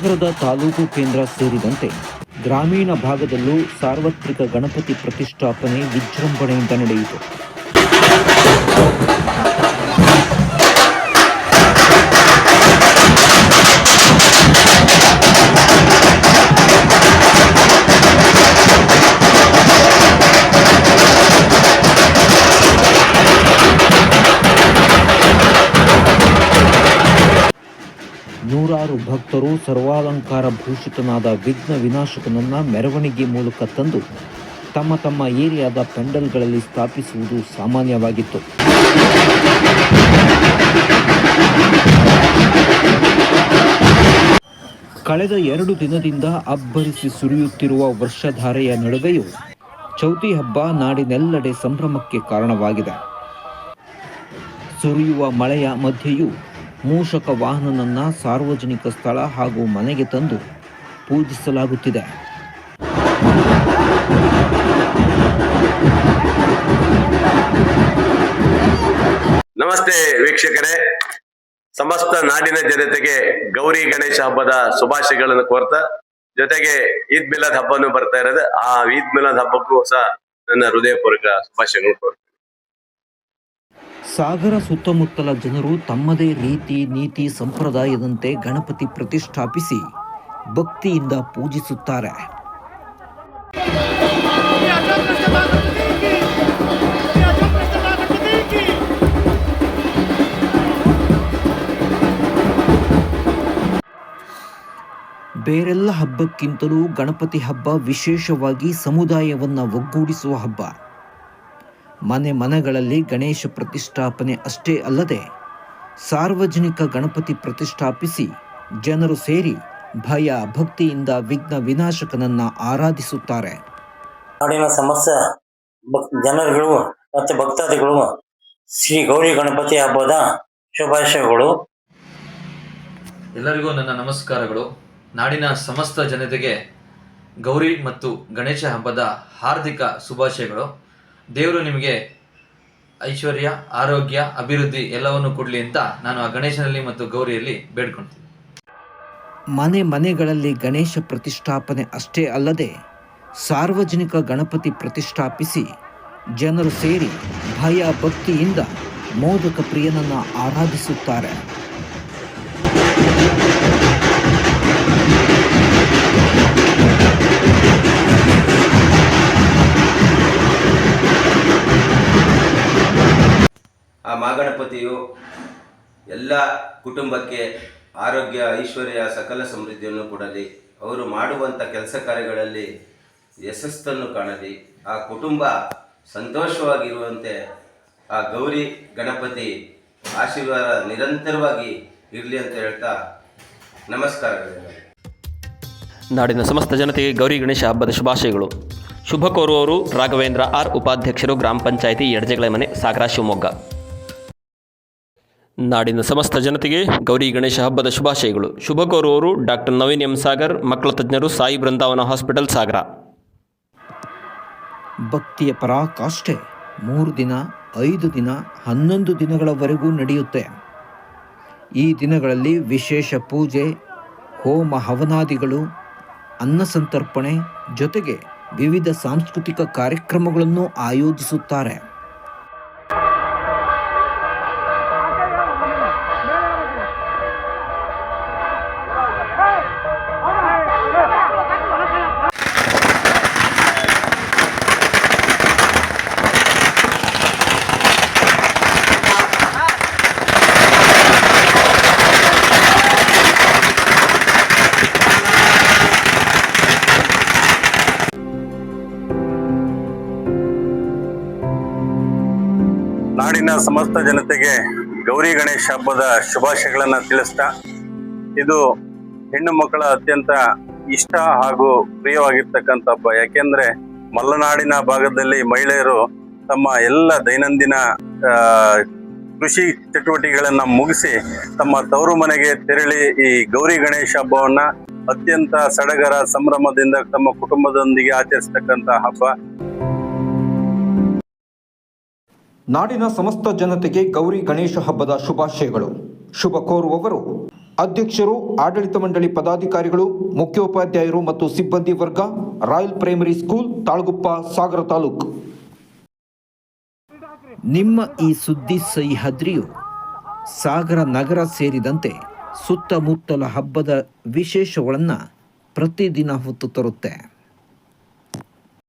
ನಗರದ ತಾಲೂಕು ಕೇಂದ್ರ ಸೇರಿದಂತೆ ಗ್ರಾಮೀಣ ಭಾಗದಲ್ಲೂ ಸಾರ್ವತ್ರಿಕ ಗಣಪತಿ ಪ್ರತಿಷ್ಠಾಪನೆ ವಿಜೃಂಭಣೆಯಿಂದ ನಡೆಯಿತು. ನೂರಾರು ಭಕ್ತರು ಸರ್ವಾಲಂಕಾರ ಭೂಷಿತನಾದ ವಿಘ್ನ ವಿನಾಶಕನನ್ನ ಮೆರವಣಿಗೆ ಮೂಲಕ ತಂದು ತಮ್ಮ ತಮ್ಮ ಏರಿಯಾದ ಪೆಂಡಲ್ಗಳಲ್ಲಿ ಸ್ಥಾಪಿಸುವುದು ಸಾಮಾನ್ಯವಾಗಿತ್ತು. ಕಳೆದ ಎರಡು ದಿನದಿಂದ ಅಬ್ಬರಿಸಿ ಸುರಿಯುತ್ತಿರುವ ವರ್ಷಧಾರೆಯ ನಡುವೆಯೂ ಚೌತಿ ಹಬ್ಬ ನಾಡಿನೆಲ್ಲೆಡೆ ಸಂಭ್ರಮಕ್ಕೆ ಕಾರಣವಾಗಿದೆ. ಸುರಿಯುವ ಮಳೆಯ ಮಧ್ಯೆಯೂ ಮೂಷಕ ವಾಹನನನ್ನ ಸಾರ್ವಜನಿಕ ಸ್ಥಳ ಹಾಗೂ ಮನೆಗೆ ತಂದು ಪೂಜಿಸಲಾಗುತ್ತಿದೆ. ನಮಸ್ತೆ ವೀಕ್ಷಕರೇ. ಸಮಸ್ತ ನಾಡಿನ ಜನತೆಗೆ ಗೌರಿ ಗಣೇಶ ಹಬ್ಬದ ಶುಭಾಶಯಗಳನ್ನು ಕೋರ್ತಾ, ಜೊತೆಗೆ ಈದ್ ಮಿಲಾದ್ ಹಬ್ಬನು ಬರ್ತಾ ಇರೋದು. ಆ ಈದ್ ಮಿಲಾದ್ ಹಬ್ಬಕ್ಕೂ ಸಹ ನನ್ನ ಹೃದಯಪೂರ್ವಕ ಶುಭಾಶಯಗಳು ಕೋರ್ತೀನಿ ಸಾಗರ ಸುತ್ತಮುತ್ತಲ ಜನರು ತಮ್ಮದೇ ರೀತಿ ನೀತಿ ಸಂಪ್ರದಾಯದಂತೆ ಗಣಪತಿ ಪ್ರತಿಷ್ಠಾಪಿಸಿ ಭಕ್ತಿಯಿಂದ ಪೂಜಿಸುತ್ತಾರೆ. ಬೇರೆಲ್ಲ ಹಬ್ಬಕ್ಕಿಂತಲೂ ಗಣಪತಿ ಹಬ್ಬ ವಿಶೇಷವಾಗಿ ಸಮುದಾಯವನ್ನು ಒಗ್ಗೂಡಿಸುವ ಹಬ್ಬ. ಮನೆ ಮನೆಗಳಲ್ಲಿ ಗಣೇಶ ಪ್ರತಿಷ್ಠಾಪನೆ ಅಷ್ಟೇ ಅಲ್ಲದೆ ಸಾರ್ವಜನಿಕ ಗಣಪತಿ ಪ್ರತಿಷ್ಠಾಪಿಸಿ ಜನರು ಸೇರಿ ಭಯ ಭಕ್ತಿಯಿಂದ ವಿಘ್ನ ವಿನಾಶಕನನ್ನ ಆರಾಧಿಸುತ್ತಾರೆ. ನಾಡಿನ ಸಮಸ್ಯೆ ಜನರುಗಳು ಮತ್ತು ಭಕ್ತಾದಿಗಳು ಶ್ರೀ ಗೌರಿ ಗಣಪತಿ ಹಬ್ಬದ ಶುಭಾಶಯಗಳು. ಎಲ್ಲರಿಗೂ ನನ್ನ ನಮಸ್ಕಾರಗಳು. ನಾಡಿನ ಸಮಸ್ತ ಜನತೆಗೆ ಗೌರಿ ಮತ್ತು ಗಣೇಶ ಹಬ್ಬದ ಹಾರ್ದಿಕ ಶುಭಾಶಯಗಳು. ದೇವರು ನಿಮಗೆ ಐಶ್ವರ್ಯ, ಆರೋಗ್ಯ, ಅಭಿವೃದ್ಧಿ ಎಲ್ಲವನ್ನು ಕೊಡಲಿ ಅಂತ ನಾನು ಆ ಗಣೇಶನಲ್ಲಿ ಮತ್ತು ಗೌರಿಯಲ್ಲಿ ಬೇಡ್ಕೊಳ್ತೀನಿ. ಮನೆ ಮನೆಗಳಲ್ಲಿ ಗಣೇಶ ಪ್ರತಿಷ್ಠಾಪನೆ ಅಷ್ಟೇ ಅಲ್ಲದೆ ಸಾರ್ವಜನಿಕ ಗಣಪತಿ ಪ್ರತಿಷ್ಠಾಪಿಸಿ ಜನರು ಸೇರಿ ಭಯ ಭಕ್ತಿಯಿಂದ ಮೋದಕ ಪ್ರಿಯನನ್ನು ಆರಾಧಿಸುತ್ತಾರೆ. ಎಲ್ಲ ಕುಟುಂಬಕ್ಕೆ ಆರೋಗ್ಯ, ಐಶ್ವರ್ಯ, ಸಕಲ ಸಮೃದ್ಧಿಯನ್ನು ಕೊಡಲಿ. ಅವರು ಮಾಡುವಂಥ ಕೆಲಸ ಕಾರ್ಯಗಳಲ್ಲಿ ಯಶಸ್ಸನ್ನು ಕಾಣಲಿ. ಆ ಕುಟುಂಬ ಸಂತೋಷವಾಗಿರುವಂತೆ ಆ ಗೌರಿ, ಗಣಪತಿ ಆಶೀರ್ವಾದ ನಿರಂತರವಾಗಿ ಇರಲಿ ಅಂತ ಹೇಳ್ತಾ ನಮಸ್ಕಾರಗಳು. ನಾಡಿನ ಸಮಸ್ತ ಜನತೆಗೆ ಗೌರಿ, ಗಣೇಶ ಹಬ್ಬದ ಶುಭಾಶಯಗಳು. ಶುಭ ಕೋರುವವರು ರಾಘವೇಂದ್ರ ಆರ್ ಉಪಾಧ್ಯಕ್ಷರು ಗ್ರಾಮ ಪಂಚಾಯಿತಿ ಎಡಜಗಳ ಮನೆ, ಸಾಗರ ಶಿವಮೊಗ್ಗ. ನಾಡಿನ ಸಮಸ್ತ ಜನತೆಗೆ ಗೌರಿ ಗಣೇಶ ಹಬ್ಬದ ಶುಭಾಶಯಗಳು. ಶುಭ ಕೋರುವವರು ಡಾಕ್ಟರ್ ನವೀನ್ ಎಂ ಸಾಗರ್, ಮಕ್ಕಳ ತಜ್ಞರು ಸಾಯಿ ಬೃಂದಾವನ ಹಾಸ್ಪಿಟಲ್ ಸಾಗರ. ಭಕ್ತಿಯ ಪರಾಕಾಷ್ಠೆ ಮೂರು ದಿನ, ಐದು ದಿನ, ಹನ್ನೊಂದು ದಿನಗಳವರೆಗೂ ನಡೆಯುತ್ತೆ. ಈ ದಿನಗಳಲ್ಲಿ ವಿಶೇಷ ಪೂಜೆ, ಹೋಮ ಹವನಾದಿಗಳು, ಅನ್ನ ಸಂತರ್ಪಣೆ ಜೊತೆಗೆ ವಿವಿಧ ಸಾಂಸ್ಕೃತಿಕ ಕಾರ್ಯಕ್ರಮಗಳನ್ನು ಆಯೋಜಿಸುತ್ತಾರೆ. ಸಮಸ್ತ ಜನತೆಗೆ ಗೌರಿ ಗಣೇಶ ಹಬ್ಬದ ಶುಭಾಶಯಗಳನ್ನ ತಿಳಿಸ್ತಾ, ಇದು ಹೆಣ್ಣು ಮಕ್ಕಳ ಅತ್ಯಂತ ಇಷ್ಟ ಹಾಗೂ ಪ್ರಿಯವಾಗಿರ್ತಕ್ಕಂಥ ಹಬ್ಬ. ಯಾಕೆಂದ್ರೆ ಮಲೆನಾಡಿನ ಭಾಗದಲ್ಲಿ ಮಹಿಳೆಯರು ತಮ್ಮ ಎಲ್ಲ ದೈನಂದಿನ ಕೃಷಿ ಚಟುವಟಿಕೆಗಳನ್ನ ಮುಗಿಸಿ ತಮ್ಮ ತವರು ಮನೆಗೆ ತೆರಳಿ ಈ ಗೌರಿ ಗಣೇಶ ಹಬ್ಬವನ್ನ ಅತ್ಯಂತ ಸಡಗರ ಸಂಭ್ರಮದಿಂದ ತಮ್ಮ ಕುಟುಂಬದೊಂದಿಗೆ ಆಚರಿಸ್ತಕ್ಕಂಥ ಹಬ್ಬ. ನಾಡಿನ ಸಮಸ್ತ ಜನತೆಗೆ ಗೌರಿ ಗಣೇಶ ಹಬ್ಬದ ಶುಭಾಶಯಗಳು. ಶುಭ ಕೋರುವವರು ಅಧ್ಯಕ್ಷರು, ಆಡಳಿತ ಮಂಡಳಿ ಪದಾಧಿಕಾರಿಗಳು, ಮುಖ್ಯೋಪಾಧ್ಯಾಯರು ಮತ್ತು ಸಿಬ್ಬಂದಿ ವರ್ಗ, royal primary school, Talaguppa, Sagara taluk. ನಿಮ್ಮ ಈ ಸುದ್ದಿ ಸಹ್ಯಾದ್ರಿಯು ಸಾಗರ ನಗರ ಸೇರಿದಂತೆ ಸುತ್ತಮುತ್ತಲ ಹಬ್ಬದ ವಿಶೇಷಗಳನ್ನು ಪ್ರತಿದಿನ ಹೊತ್ತು ತರುತ್ತೆ.